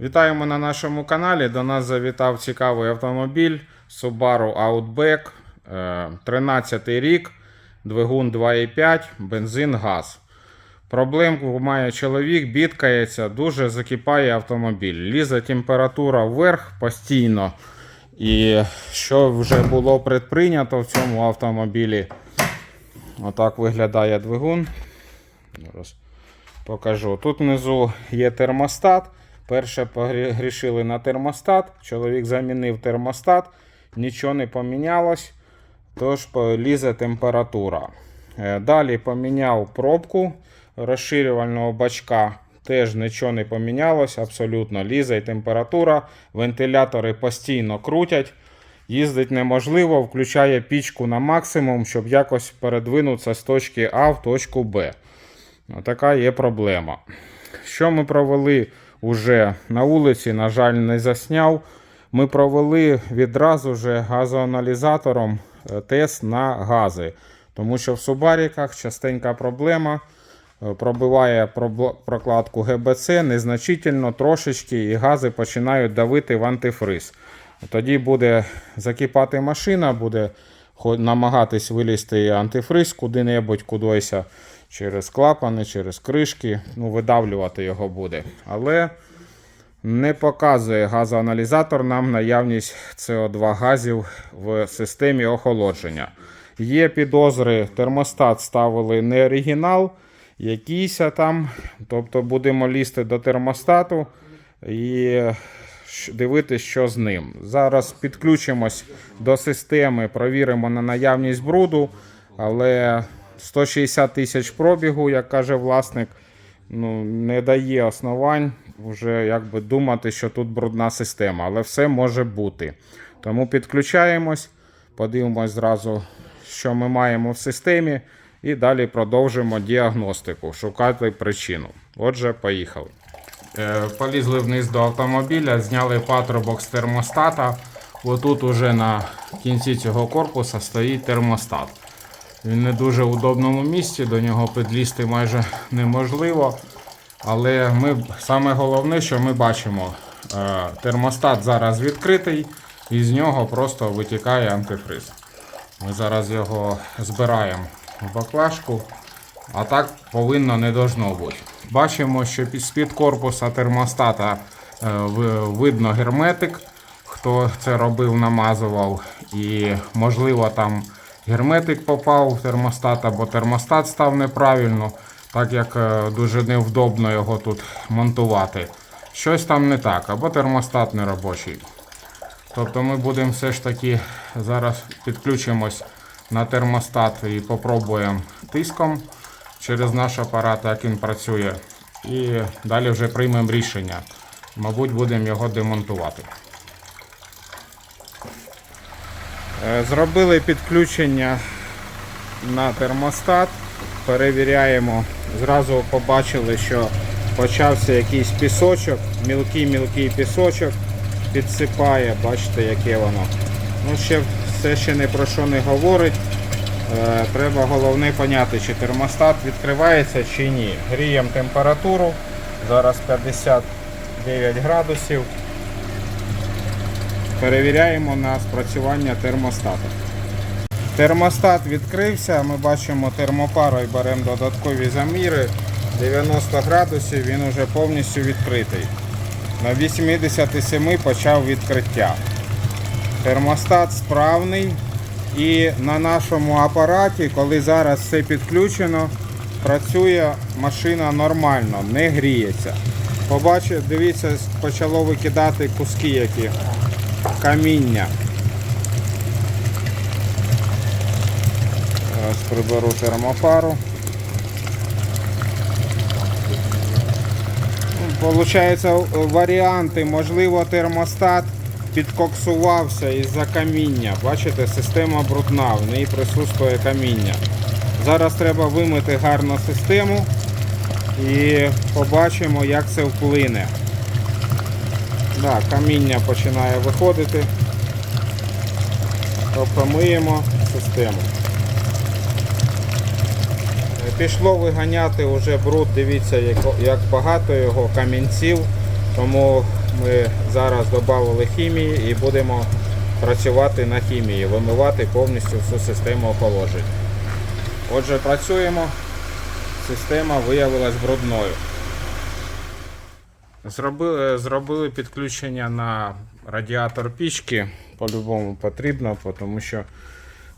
Вітаємо на нашому каналі. До нас завітав цікавий автомобіль Subaru Outback, е, 13 рік, двигун 2,5, бензин, газ. Проблемку має чоловік, бідкається, дуже закипає автомобіль. Лізе температура вверх постійно. І що вже було предприйнято в цьому автомобілі? Отак виглядає двигун. Зараз покажу. Тут внизу є термостат. Перше погрішили на термостат. Чоловік замінив термостат, нічого не помінялось, тож лізе температура. Е, Далі поміняв пробку розширювального бачка. Теж нічого не помінялось, абсолютно лізе температура. Вентилятори постійно крутять. Їздить неможливо, включає пічку на максимум, щоб якось передвинутися з точки А в точку Б. Така є проблема. Що ми провели уже на вулиці, на жаль, не засняв. Ми провели відразу же газоаналізатором е, тест на гази. Тому що в субаріках частенька проблема. е, Пробиває прокладку ГБЦ незначительно, трошечки, і гази починають давити в антифриз. Тоді буде закипати машина, буде намагатись вилізти антифриз куди-небудь, кудись через клапани, через кришки. Ну, видавлювати його буде. Але не показує газоаналізатор нам наявність СО2 газів в системі охолодження. Є підозри, термостат ставили не оригінал, якийсь там. Тобто будемо лізти до термостату і дивитися, що з ним. Зараз підключимось до системи, провіримо на наявність бруду, але 160 тисяч пробігу, як каже власник, ну, не дає основань вже якби думати, що тут брудна система, але все може бути. Тому підключаємось, подивимось зразу, що ми маємо в системі, і далі продовжимо діагностику, шукати причину. Отже, поїхали. Е, Полізли вниз до автомобіля, зняли патрубок з термостата. Отут уже на кінці цього корпуса стоїть термостат. Він не дуже в удобному місці, до нього підлізти майже неможливо. Але ми, саме головне, що ми бачимо, е, термостат зараз відкритий, і з нього просто витікає антифриз. Ми зараз його збираємо в баклажку, а так повинно не должно бути. Бачимо, що під- з-під корпуса термостата е, видно герметик. Хто це робив, намазував. І можливо там герметик попав в термостат, або термостат став неправильно, так як е, дуже невдобно його тут монтувати. Щось там не так, або термостат не робочий. Тобто ми будемо все ж таки зараз підключимось на термостат і попробуємо тиском через наш апарат, як він працює. І далі вже приймемо рішення. Мабуть, будемо його демонтувати. Зробили підключення на термостат. Перевіряємо. Зразу побачили, що почався якийсь пісочок, мілкий-мілкий пісочок підсипає. Бачите, яке воно. Ну, ще все ще не про що не говорить. Е, Треба головне поняти, чи термостат відкривається чи ні. Гріємо температуру. Зараз 59 градусів. Перевіряємо на спрацювання термостату. Термостат відкрився, ми бачимо термопарою беремо додаткові заміри. 90 градусів він вже повністю відкритий. На 87 почав відкриття. Термостат справний і на нашому апараті, коли зараз все підключено, працює машина нормально, не гріється. Побачив, дивіться, почало викидати куски які каміння. Зараз приберу термопару. Ну, Получається варіанти, можливо, термостат підкоксувався із-за каміння. Бачите, система брудна, в ній присутствує каміння. Зараз треба вимити гарно систему і побачимо, як це вплине. Да, каміння починає виходити. Тобто миємо систему. Е, Пішло виганяти вже бруд, дивіться, як багато його камінців. Тому ми зараз додали хімії і будемо працювати на хімії, вимивати повністю всю систему охолодження. Отже, працюємо. Система виявилась брудною. Зробили, зробили підключення на радіатор пічки. По-любому потрібно, тому що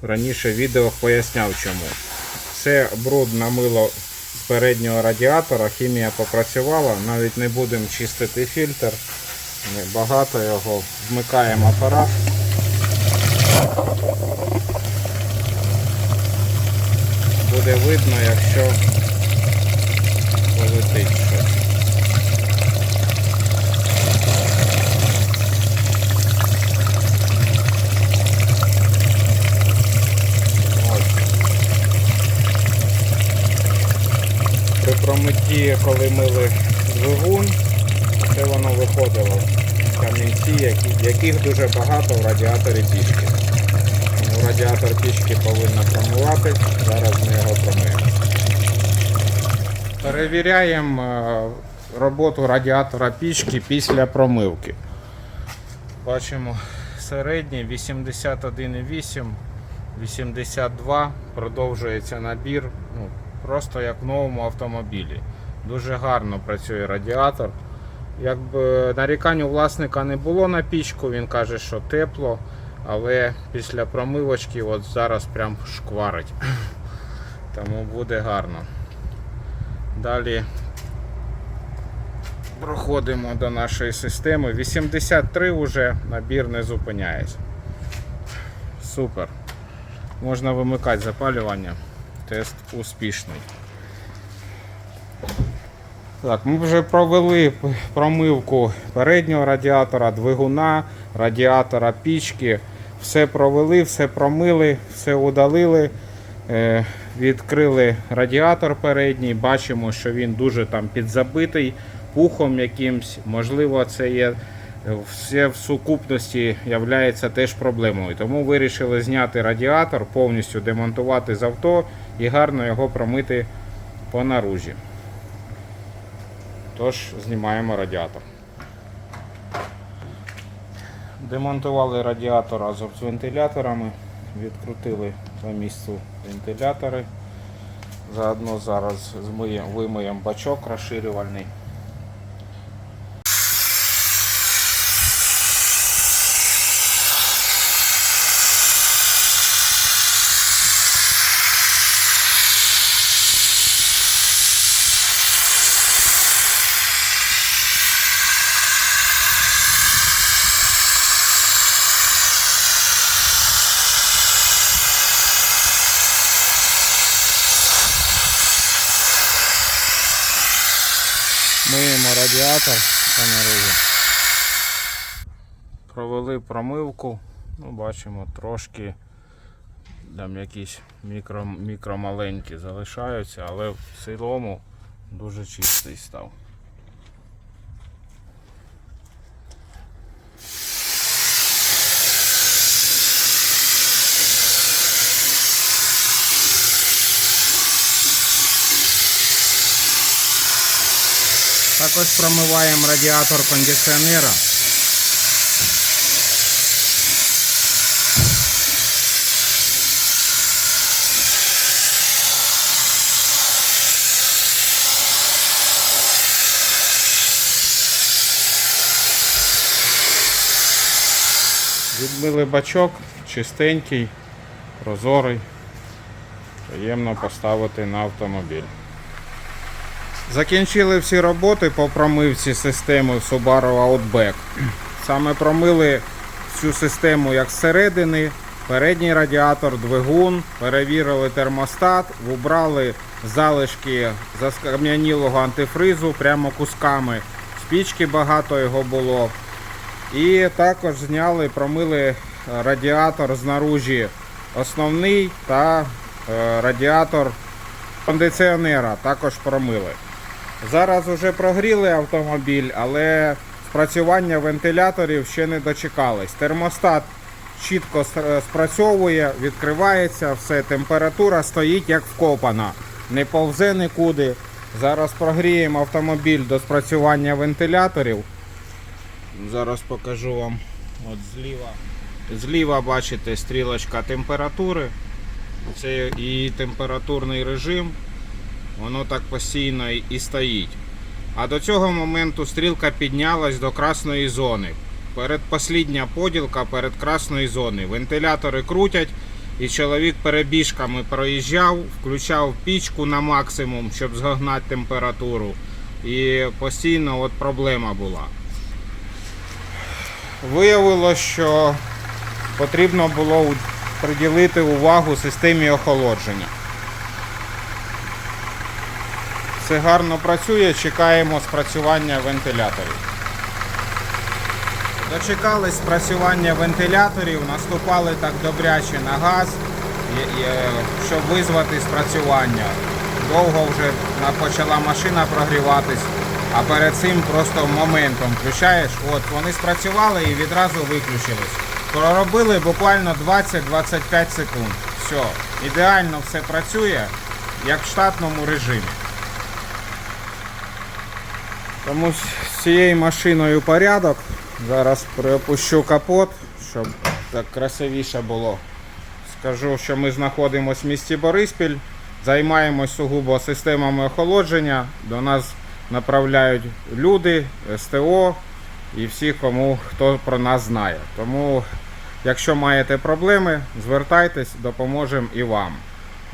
раніше відео поясняв чому. Все бруд намило з переднього радіатора, хімія попрацювала, навіть не будемо чистити фільтр. Багато його. Вмикаємо апарат. Буде видно, якщо полетить промитті, коли мили двигун, це воно виходило камінці, яких дуже багато в радіаторі пічки. Тому радіатор пічки повинна промивати. Зараз ми його промиємо. Перевіряємо е, роботу радіатора пічки після промивки. Бачимо середній 81,8, 82, продовжується набір, ну, просто як в новому автомобілі. Дуже гарно працює радіатор. Якби нарікань у власника не було на пічку, він каже, що тепло, але після промивочки от зараз прям шкварить. Тому буде гарно. Далі проходимо до нашої системи. 83 вже набір не зупиняється. Супер. Можна вимикати запалювання. Тест успішний. Так, ми вже провели промивку переднього радіатора, двигуна, радіатора пічки. Все провели, все промили, все удалили. Е, відкрили радіатор передній, бачимо, що він дуже там підзабитий пухом якимсь. Можливо, це є все в сукупності являється теж проблемою. Тому вирішили зняти радіатор, повністю демонтувати з авто і гарно його промити по наружі. Тож знімаємо радіатор. Демонтували радіатор разом з вентиляторами, відкрутили на місцю вентилятори. Заодно зараз вимиємо бачок розширювальний. Миємо радіатор наружі. Провели промивку. Ну, бачимо трошки там якісь мікро, мікромаленькі залишаються, але в цілому дуже чистий став. Також промиваємо радіатор кондиціонера. Відмили бачок, чистенький, прозорий. Приємно поставити на автомобіль. Закінчили всі роботи по промивці системи Subaru Outback. Саме промили всю систему як зсередини, передній радіатор, двигун, перевірили термостат, убрали залишки заскам'янілого антифризу прямо кусками. Спічки багато його було. І також зняли, промили радіатор знаружі основний та е, радіатор кондиціонера також промили. Зараз вже прогріли автомобіль, але спрацювання вентиляторів ще не дочекались. Термостат чітко спрацьовує, відкривається, все, температура стоїть як вкопана, не повзе нікуди. Зараз прогріємо автомобіль до спрацювання вентиляторів Зараз покажу вам. От зліва. Зліва бачите стрілочка температури. Це і температурний режим. Воно так постійно і стоїть. А до цього моменту стрілка піднялась до красної зони. Перед послідня поділка перед красною зоною. Вентилятори крутять, і чоловік перебіжками проїжджав, включав пічку на максимум, щоб згогнати температуру. І постійно от проблема була. Виявилося, що потрібно було приділити увагу системі охолодження. Все гарно працює, чекаємо спрацювання вентиляторів. Дочекались спрацювання вентиляторів, наступали так добряче на газ, е, щоб визвати спрацювання. Довго вже почала машина прогріватись, а перед цим просто моментом включаєш, от вони спрацювали і відразу виключились. Проробили буквально 20-25 секунд. Все, ідеально все працює, як в штатному режимі. Тому з цією машиною порядок. Зараз приопущу капот, щоб так красивіше було. Скажу, що ми знаходимося в місті Бориспіль, займаємось сугубо системами охолодження. До нас направляють люди, СТО і всі, кому хто про нас знає. Тому, якщо маєте проблеми, звертайтесь, допоможемо і вам.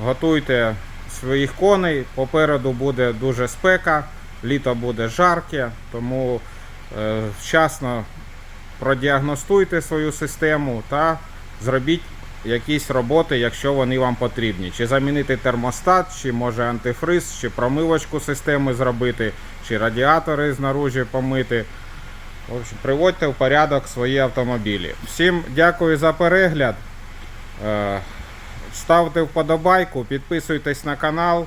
Готуйте своїх коней. Попереду буде дуже спека, літо буде жарке, тому е, вчасно продіагностуйте свою систему та зробіть якісь роботи, якщо вони вам потрібні. Чи замінити термостат, чи може антифриз, чи промивочку системи зробити, чи радіатори знаружі помити. В общем, приводьте в порядок свої автомобілі. Всім дякую за перегляд. Е, Ставте вподобайку, підписуйтесь на канал.